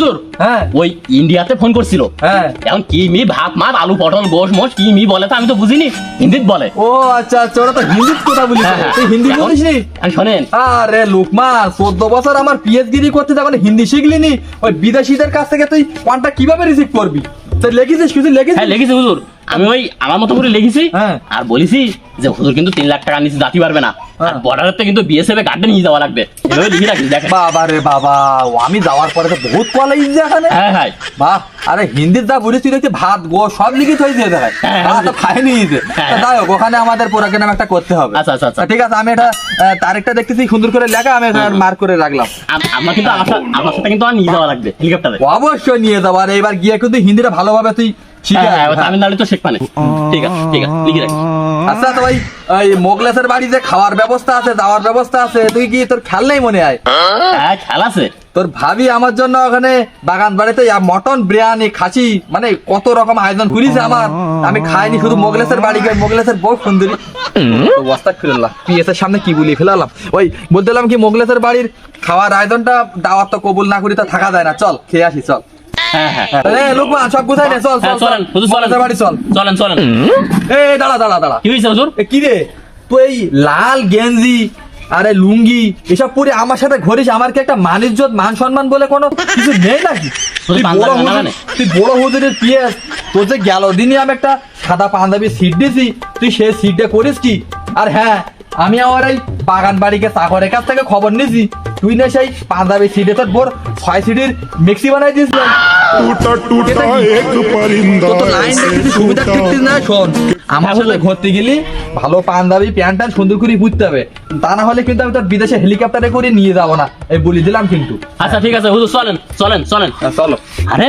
হুজুর, হ্যাঁ। ওই ইন্ডিয়াতে ফোন করছিল। হ্যাঁ। এখন কি মি ভাত মাত আলু পটল গোশ মোশ কি মি বলে তো আমি তো বুঝিনি। হিন্দিত বলে। ও আচ্ছা আচ্ছা ওরা তো হিন্দি কথা বলিস হ্যাঁ, হ্যাঁ। তুই হিন্দি বলিস নি শোনেন। আরে লুকমান চোদ্দ বছর আমার পিএইচডি করতে যখন হিন্দি শিখলি নি? ওই বিদেশিদের কাছ থেকে তুই কোনটা কীভাবে রিসিভ করবি? তুই লিখেছিস কিছু হ্যাঁ লিখেছিস লিখেছি হুজুর। আমি ওই আমার মতো করে লিখেছি হ্যাঁ। আর বলেছি যে হুজুর কিন্তু তিন লাখ টাকা নিচে যাতে পারবে না। আর হ্যাঁ। বর্ডারের তো কিন্তু বিএসএফ এ গার্ডে নিয়ে যাওয়া লাগবে। এভাবে লিখে রাখিস দেখেন বাবা রে বাবা আমি যাওয়ার পরে তো বহুত কলা ইচ্ছে এখানে। হ্যাঁ হ্যাঁ। বাহ আরে হিন্দির যা বলিস তুই দেখছি ভাত গো সব লিখিত হয়ে দিয়ে দেখায় হ্যাঁ, তো দিতে হ্যাঁ। যাই হোক ওখানে আমাদের প্রোগ্রাম একটা করতে হবে। আচ্ছা, আচ্ছা, আচ্ছা। ঠিক আছে আমি এটা তারিখটা দেখতেছি সুন্দর করে লেখা আমি মার্ক করে রাখলাম। আমার কিন্তু আমার সাথে আমার সাথে কিন্তু আর নিয়ে যাওয়া লাগবে। হেলিকপ্টারে অবশ্যই নিয়ে যাব। আর এবার গিয়ে কিন্তু হিন্দিটা ভালোভাবে তুই হ্যাঁ হ্যাঁ আসবি, হ্যাঁ। তামিলনাড়ু তো শেখ মানে। ঠিক আছে ঠিক আছে লিখে রাখিস আচ্ছা তো ভাই ওই মোগলেসের বাড়িতে খাওয়ার ব্যবস্থা আছে যাওয়ার ব্যবস্থা আছে তুই কি তোর খেয়াল নেই মনে হয়? হ্যাঁ খেলা আছে। তোর ভাবি আমার জন্য ওখানে বাগান বাড়িতে মটন বিরিয়ানি খাসি মানে কত রকম আয়োজন করিছে আমার। আমি খাইনি শুধু মোগলেশের বাড়ি গিয়ে মোগলেসের বউ সুন্দরী অবস্থা ফেলাম পিএসের সামনে কি বলি ফেলালাম? ওই বলতেলাম কি মোগলেশের বাড়ির খাওয়ার আয়োজনটা দাওয়াত তো কবুল না করি তো থাকা যায় না। চল খেয়ে আসি চল। হ্যাঁ হ্যাঁ। লোকমান সব গুছাই নে চল হ্যাঁ চল। চলেন হুজুর চলেন। বাড়ি চল। চলেন চলেন। এ দাঁড়া দাঁড়া দাঁড়া। কি হয়েছে হুজুর? কি রে? তুই লাল গেঞ্জি আরে লুঙ্গি এসব পরে আমার সাথে ঘুরিস? আমার কি একটা মান ইজ্জত সম্মান বলে কোনো কিছু নেই নাকি? তুই বড় না হুজুর-? তুই বড় হুজুরের পিএস। তোর যে গেল দিনই আমি একটা সাদা পাঞ্জাবি সিট দিছি তুই সেই সিটটা করিস কি? আর হ্যাঁ আমি আমার এই বাগান বাড়িকে চাকরের কাছ থেকে খবর নিয়েছি তুই না সেই পাঞ্জাবি সিটে তোর বোর ছয় সিটির মিক্সি বানাই দিস টুটা টুটা এক পরিন্দা তো লাইন দেখতে সুবিধা ঠিক না? শোন আমার সাথে ঘুরতে গেলি ভালো পাঞ্জাবি প্যান্ট সুন্দর করে পুঁততে হবে। তা না হলে কিন্তু আমি তোর বিদেশে হেলিকপ্টারে করে নিয়ে যাব না। এই বলি দিলাম কিন্তু। আচ্ছা ঠিক আছে হুজুর চলেন চলেন চলেন। হ্যাঁ, চলো। আরে